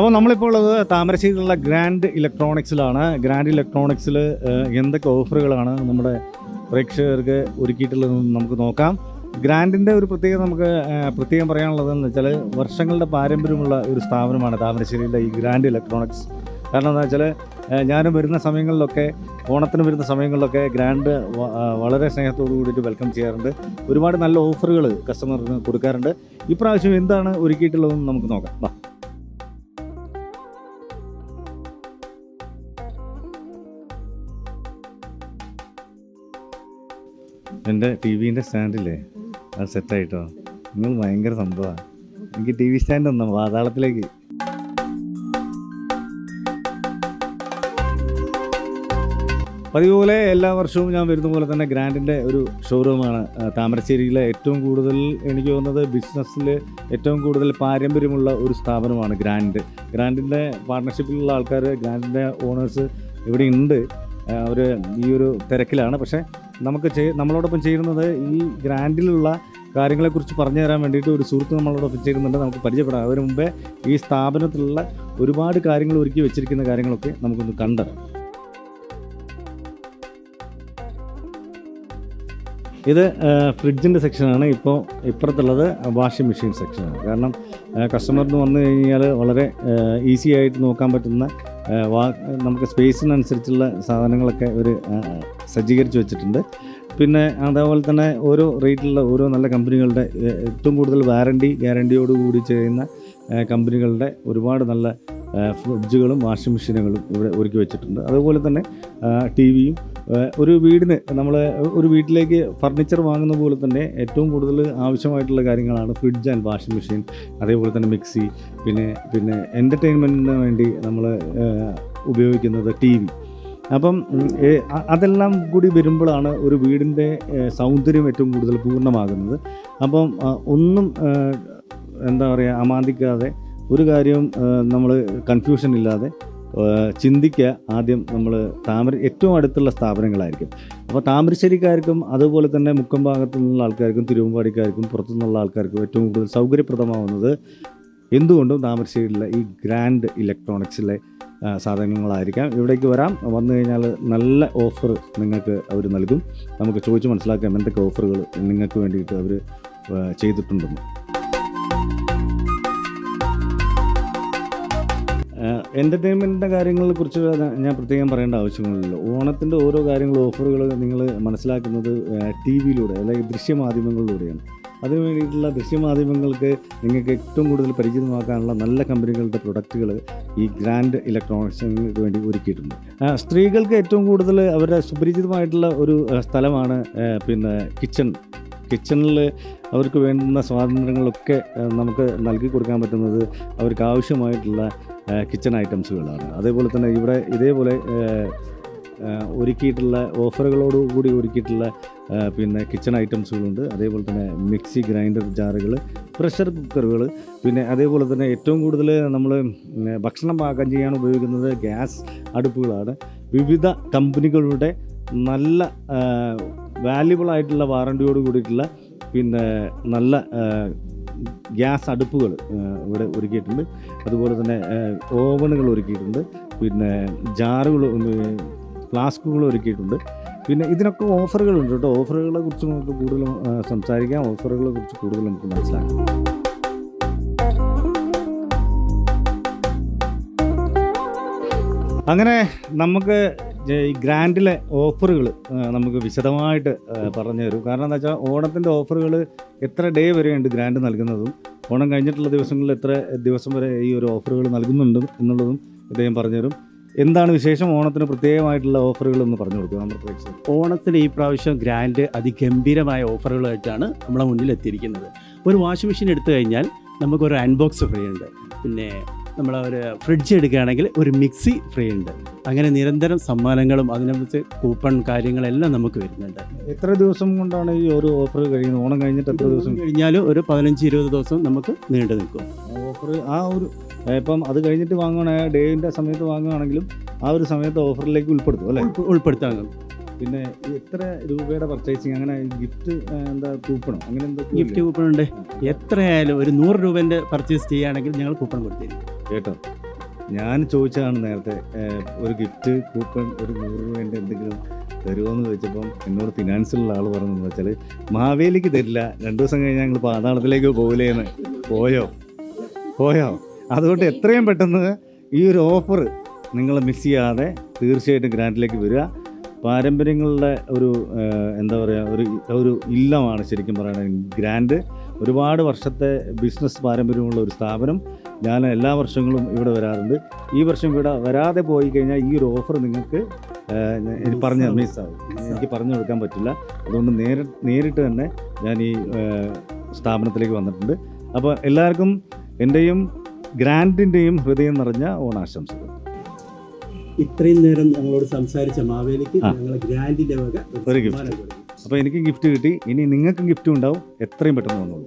അപ്പോൾ നമ്മളിപ്പോൾ ഉള്ളത് താമരശ്ശേരിയിലുള്ള ഗ്രാൻഡ് ഇലക്ട്രോണിക്സിലാണ് ഗ്രാൻഡ് ഇലക്ട്രോണിക്സിൽ എന്തൊക്കെ ഓഫറുകളാണ് നമ്മുടെ പ്രേക്ഷകർക്ക് ഒരുക്കിയിട്ടുള്ളത് നമുക്ക് നോക്കാം. ഗ്രാൻഡിന്റെ ഒരു പ്രത്യേകത നമുക്ക് പ്രത്യേകം പറയാനുള്ളതെന്ന് വെച്ചാൽ വർഷങ്ങളുടെ പാരമ്പര്യമുള്ള ഒരു സ്ഥാപനമാണ് താമരശ്ശേരിയിലെ ഈ ഗ്രാൻഡ് ഇലക്ട്രോണിക്സ് കാരണം എന്താ വെച്ചാൽ ഞാനും വരുന്ന സമയങ്ങളിലൊക്കെ ഓണത്തിന് വരുന്ന സമയങ്ങളിലൊക്കെ ഗ്രാൻഡ് വളരെ സ്നേഹത്തോടു കൂടിയിട്ട് വെൽക്കം ചെയ്യാറുണ്ട്. ഒരുപാട് നല്ല ഓഫറുകൾ കസ്റ്റമറിന് കൊടുക്കാറുണ്ട്. ഇപ്രാവശ്യം എന്താണ് ഒരുക്കിയിട്ടുള്ളതെന്ന് നമുക്ക് നോക്കാം. എന്റെ ടി വിന്റെ സ്റ്റാൻഡില്ലേ? അത് സെറ്റായിട്ടോ? നിങ്ങൾ ഭയങ്കര സംഭവമാണ് എനിക്ക് ടി വി സ്റ്റാൻഡ് ഒന്നും പാതാളത്തിലേക്ക് പതിപോലെ എല്ലാ വർഷവും ഞാൻ വരുന്ന പോലെ തന്നെ ഗ്രാൻഡിന്റെ ഒരു ഷോറൂമാണ് താമരശ്ശേരിയിലെ ഏറ്റവും കൂടുതൽ എനിക്ക് തോന്നുന്നത് ബിസിനസ്സിൽ ഏറ്റവും കൂടുതൽ പാരമ്പര്യമുള്ള ഒരു സ്ഥാപനമാണ് ഗ്രാൻഡ്. ഗ്രാൻഡിന്റെ പാർട്ട്ണർഷിപ്പിലുള്ള ആൾക്കാർ ഗ്രാൻഡിന്റെ ഓണേഴ്സ് ഇവിടെ ഉണ്ട്. അവർ ഈ ഒരു തിരക്കിലാണ്. പക്ഷേ നമുക്ക് നമ്മളോടൊപ്പം ചേരുന്നത് ഈ ഗ്രാൻഡിലുള്ള കാര്യങ്ങളെക്കുറിച്ച് പറഞ്ഞു തരാൻ വേണ്ടിയിട്ട് ഒരു സുഹൃത്ത് നമ്മളോടൊപ്പം ചേരുന്നുണ്ട്. നമുക്ക് പരിചയപ്പെടാം. അതിന് മുമ്പേ ഈ സ്ഥാപനത്തിലുള്ള ഒരുപാട് കാര്യങ്ങൾ ഒരുക്കി വെച്ചിരിക്കുന്ന കാര്യങ്ങളൊക്കെ നമുക്കൊന്ന് കണ്ടത് ഇത് ഫ്രിഡ്ജിന്റെ സെക്ഷനാണ്. ഇപ്പോൾ ഇപ്പുറത്തുള്ളത് വാഷിംഗ് മെഷീൻ സെക്ഷനാണ്. കാരണം കസ്റ്റമറിന് വന്നു കഴിഞ്ഞാൽ വളരെ ഈസി ആയിട്ട് നോക്കാൻ പറ്റുന്ന നമുക്ക് സ്പേസിനനുസരിച്ചുള്ള സാധനങ്ങളൊക്കെ ഒരു സജ്ജീകരിച്ച് വെച്ചിട്ടുണ്ട്. പിന്നെ അതേപോലെ തന്നെ ഓരോ റേറ്റിലുള്ള ഓരോ നല്ല കമ്പനികളുടെ ഏറ്റവും കൂടുതൽ വാറണ്ടി ഗ്യാരണ്ടിയോട് കൂടി ചെയ്യുന്ന കമ്പനികളുടെ ഒരുപാട് നല്ല ഫ്രിഡ്ജുകളും വാഷിംഗ് മെഷീനുകളും ഇവിടെ ഒരുക്കി വെച്ചിട്ടുണ്ട്. അതുപോലെ തന്നെ ടി വിയും ഒരു വീടിന് നമ്മൾ ഒരു വീട്ടിലേക്ക് ഫർണിച്ചർ വാങ്ങുന്ന പോലെ തന്നെ ഏറ്റവും കൂടുതൽ ആവശ്യമായിട്ടുള്ള കാര്യങ്ങളാണ് ഫ്രിഡ്ജ് ആൻഡ് വാഷിംഗ് മെഷീൻ അതേപോലെ തന്നെ മിക്സി പിന്നെ പിന്നെ എന്റർടൈൻമെന്റിന് വേണ്ടി നമ്മൾ ഉപയോഗിക്കുന്നത് ടി വി അപ്പം അതെല്ലാം കൂടി വരുമ്പോഴാണ് ഒരു വീടിന്റെ സൗന്ദര്യം ഏറ്റവും കൂടുതൽ പൂർണമാകുന്നത്. അപ്പം ഒന്നും എന്താ പറയുക അമാന്തിക്കാതെ ഒരു കാര്യവും നമ്മൾ കൺഫ്യൂഷൻ ഇല്ലാതെ ചിന്തിക്കുക ആദ്യം നമ്മൾ താമര ഏറ്റവും അടുത്തുള്ള സ്ഥാപനങ്ങളായിരിക്കും. അപ്പോൾ താമരശ്ശേരിക്കാർക്കും അതുപോലെ തന്നെ മുക്കം ഭാഗത്തു നിന്നുള്ള ആൾക്കാർക്കും തിരുവമ്പാടിക്കാർക്കും പുറത്തുനിന്നുള്ള ആൾക്കാർക്കും ഏറ്റവും കൂടുതൽ സൗകര്യപ്രദമാവുന്നത് എന്തുകൊണ്ടും താമരശ്ശേരിയിലെ ഈ ഗ്രാൻഡ് ഇലക്ട്രോണിക്സിലെ സാധനങ്ങളായിരിക്കാം. ഇവിടേക്ക് വരാം. വന്നു കഴിഞ്ഞാൽ നല്ല ഓഫർ നിങ്ങൾക്ക് അവർ നൽകും. നമുക്ക് ചോദിച്ച് മനസ്സിലാക്കാം എന്തൊക്കെ ഓഫറുകൾ നിങ്ങൾക്ക് വേണ്ടിയിട്ട് അവർ ചെയ്തിട്ടുണ്ടെന്ന്. എന്റർടൈൻമെന്റിന്റെ കാര്യങ്ങളെ കുറിച്ച് ഞാൻ പ്രത്യേകം പറയേണ്ട ആവശ്യങ്ങളില്ലല്ലോ ഓണത്തിന്റെ ഓരോ കാര്യങ്ങൾ ഓഫറുകൾ നിങ്ങൾ മനസ്സിലാക്കുന്നത് ടി വിയിലൂടെ അല്ലെങ്കിൽ ദൃശ്യമാധ്യമങ്ങളിലൂടെയാണ്. അതിനു വേണ്ടിയിട്ടുള്ള ദൃശ്യമാധ്യമങ്ങൾക്ക് നിങ്ങൾക്ക് ഏറ്റവും കൂടുതൽ പരിചിതമാക്കാനുള്ള നല്ല കമ്പനികളുടെ പ്രൊഡക്റ്റുകൾ ഈ ഗ്രാൻഡ് ഇലക്ട്രോണിക്സിന് വേണ്ടി ഒരുക്കിയിട്ടുണ്ട്. സ്ത്രീകൾക്ക് ഏറ്റവും കൂടുതൽ അവരുടെ സുപരിചിതമായിട്ടുള്ള ഒരു സ്ഥലമാണ് പിന്നെ കിച്ചൺ കിച്ചണിൽ അവർക്ക് വേണ്ടുന്ന സ്വാതന്ത്ര്യങ്ങളൊക്കെ നമുക്ക് നൽകി കൊടുക്കാൻ പറ്റുന്നത് അവർക്ക് ആവശ്യമായിട്ടുള്ള കിച്ചൺ ഐറ്റംസുകളാണ്. അതേപോലെ തന്നെ ഇവിടെ ഇതേപോലെ ഒരുക്കിയിട്ടുള്ള ഓഫറുകളോടുകൂടി ഒരുക്കിയിട്ടുള്ള പിന്നെ കിച്ചൺ ഐറ്റംസുകളുണ്ട്. അതേപോലെ തന്നെ മിക്സി ഗ്രൈൻഡർ ജാറുകൾ പ്രഷർ കുക്കറുകൾ പിന്നെ അതേപോലെ തന്നെ ഏറ്റവും കൂടുതൽ നമ്മൾ ഭക്ഷണം പാകം ചെയ്യാൻ ഉപയോഗിക്കുന്നത് ഗ്യാസ് അടുപ്പുകളാണ്. വിവിധ കമ്പനികളുടെ നല്ല വാല്യുബിൾ ആയിട്ടുള്ള വാറണ്ടിയോട് കൂടിയിട്ടുള്ള പിന്നെ നല്ല ഗ്യാസ് അടുപ്പുകൾ ഇവിടെ ഒരുക്കിയിട്ടുണ്ട്. അതുപോലെ തന്നെ ഓവനുകൾ ഒരുക്കിയിട്ടുണ്ട്. പിന്നെ ജാറുകൾ ഫ്ലാസ്കുകൾ ഒരുക്കിയിട്ടുണ്ട്. പിന്നെ ഇതിനൊക്കെ ഓഫറുകളുണ്ട് കേട്ടോ. ഓഫറുകളെ കുറിച്ച് നമുക്ക് കൂടുതൽ സംസാരിക്കാം. ഓഫറുകളെ കുറിച്ച് കൂടുതൽ നമുക്ക് മനസ്സിലാക്കാം. അങ്ങനെ നമുക്ക് ഈ ഗ്രാൻഡിലെ ഓഫറുകൾ നമുക്ക് വിശദമായിട്ട് പറഞ്ഞു തരും. കാരണം എന്താ വെച്ചാൽ ഓണത്തിന്റെ ഓഫറുകൾ എത്ര ഡേ വരെയുണ്ട് ഗ്രാൻഡ് നൽകുന്നതും ഓണം കഴിഞ്ഞിട്ടുള്ള ദിവസങ്ങളിൽ എത്ര ദിവസം വരെ ഈ ഒരു ഓഫറുകൾ നൽകുന്നുണ്ട് എന്നുള്ളതും ഇദ്ദേഹം പറഞ്ഞുതരും എന്താണ് വിശേഷം? ഓണത്തിന് പ്രത്യേകമായിട്ടുള്ള ഓഫറുകൾ എന്ന് പറഞ്ഞു കൊടുക്കുക നമ്മുടെ പ്രേക്ഷകർ ഓണത്തിന് ഈ പ്രാവശ്യം ഗ്രാൻഡ് അതിഗംഭീരമായ ഓഫറുകളായിട്ടാണ് നമ്മളെ മുന്നിൽ എത്തിയിരിക്കുന്നത് ഒരു വാഷിംഗ് മെഷീൻ എടുത്തു കഴിഞ്ഞാൽ നമുക്കൊരു അൺബോക്സ് ഫ്രീ ഉണ്ട്. പിന്നെ നമ്മൾ ഒരു ഫ്രിഡ്ജ് എടുക്കുകയാണെങ്കിൽ ഒരു മിക്സി ഫ്രീ ഉണ്ട്. അങ്ങനെ നിരന്തരം സമ്മാനങ്ങളും അതിനകത്ത് കൂപ്പൺ കാര്യങ്ങളെല്ലാം നമുക്ക് വരുന്നുണ്ട്. എത്ര ദിവസം കൊണ്ടാണ് ഈ ഒരു ഓഫർ കഴിയുന്നത്? ഓണം കഴിഞ്ഞിട്ട് എത്ര ദിവസം? കഴിഞ്ഞാലും ഒരു പതിനഞ്ച് ഇരുപത് ദിവസം നമുക്ക് നീണ്ടു നിൽക്കും. ഓഫർ ആ ഒരു ഇപ്പം അത് കഴിഞ്ഞിട്ട് വാങ്ങുകയാണെങ്കിൽ ഡേയിന്റെ സമയത്ത് വാങ്ങുകയാണെങ്കിലും ആ ഒരു സമയത്ത് ഓഫറിലേക്ക് ഉൾപ്പെടുത്തും അല്ലേ? ഉൾപ്പെ- ഉൾപ്പെടുത്താൻ പിന്നെ എത്ര രൂപയുടെ പർച്ചേസിങ് അങ്ങനെ ഗിഫ്റ്റ് എന്താ കൂപ്പണോ അങ്ങനെ എന്താ ഗിഫ്റ്റ് കൂപ്പൺ ഉണ്ട്. എത്രയായാലും ഒരു നൂറ് രൂപേന്റെ പർച്ചേസ് ചെയ്യുകയാണെങ്കിൽ ഞങ്ങൾ കൂപ്പൺ കൊടുത്തിരിക്കും കേട്ടോ? ഞാൻ ചോദിച്ചതാണ് നേരത്തെ ഒരു ഗിഫ്റ്റ് കൂപ്പൺ ഒരു നൂറ് രൂപേന്റെ എന്തെങ്കിലും തരുമോയെന്ന് ചോദിച്ചപ്പം എന്നോട് ഫിനാൻസിലുള്ള ആൾ പറഞ്ഞതെന്ന് വെച്ചാൽ മാവേലിക്ക് തരില്ല. രണ്ടു ദിവസം കഴിഞ്ഞാൽ ഞങ്ങൾ പാതാളത്തിലേക്ക് പോകില്ലേന്ന് പോയോ? പോയോ? അതുകൊണ്ട് എത്രയും പെട്ടെന്ന് ഈ ഒരു ഓഫർ നിങ്ങൾ മിസ് ചെയ്യാതെ തീർച്ചയായിട്ടും ഗ്രാൻഡിലേക്ക് വരിക. പാരമ്പര്യങ്ങളുടെ ഒരു എന്താ പറയുക ഒരു ഒരു ഇല്ലമാണ് ശരിക്കും പറയുന്നത് ഗ്രാൻഡ് ഒരുപാട് വർഷത്തെ ബിസിനസ് പാരമ്പര്യമുള്ള ഒരു സ്ഥാപനം ഞാൻ എല്ലാ വർഷങ്ങളും ഇവിടെ വരാറുണ്ട്. ഈ വർഷം ഇവിടെ വരാതെ പോയി കഴിഞ്ഞാൽ ഈ ഒരു ഓഫർ നിങ്ങൾക്ക് എനിക്ക് പറഞ്ഞ മിസ്സാവും. എനിക്ക് പറഞ്ഞു കൊടുക്കാൻ പറ്റില്ല. അതുകൊണ്ട് നേരി നേരിട്ട് തന്നെ ഞാൻ ഈ സ്ഥാപനത്തിലേക്ക് വന്നിട്ടുണ്ട്. അപ്പോൾ എല്ലാവർക്കും എന്റെയും ഗ്രാൻഡിന്റെയും ഹൃദയം നിറഞ്ഞ ഓണാശംസകൾ. ഇത്രയും നേരം ഞങ്ങളോട് സംസാരിച്ച മാവേലിക്ക് ഞങ്ങളെ ഞങ്ങൾ ഗ്രാൻഡിന്റെ വക ഒരു ഗിഫ്റ്റ് അപ്പോൾ എനിക്ക് ഗിഫ്റ്റ് കിട്ടി. ഇനി നിങ്ങൾക്കും ഗിഫ്റ്റും ഉണ്ടാവും. എത്രയും പെട്ടെന്ന് വന്നോളൂ.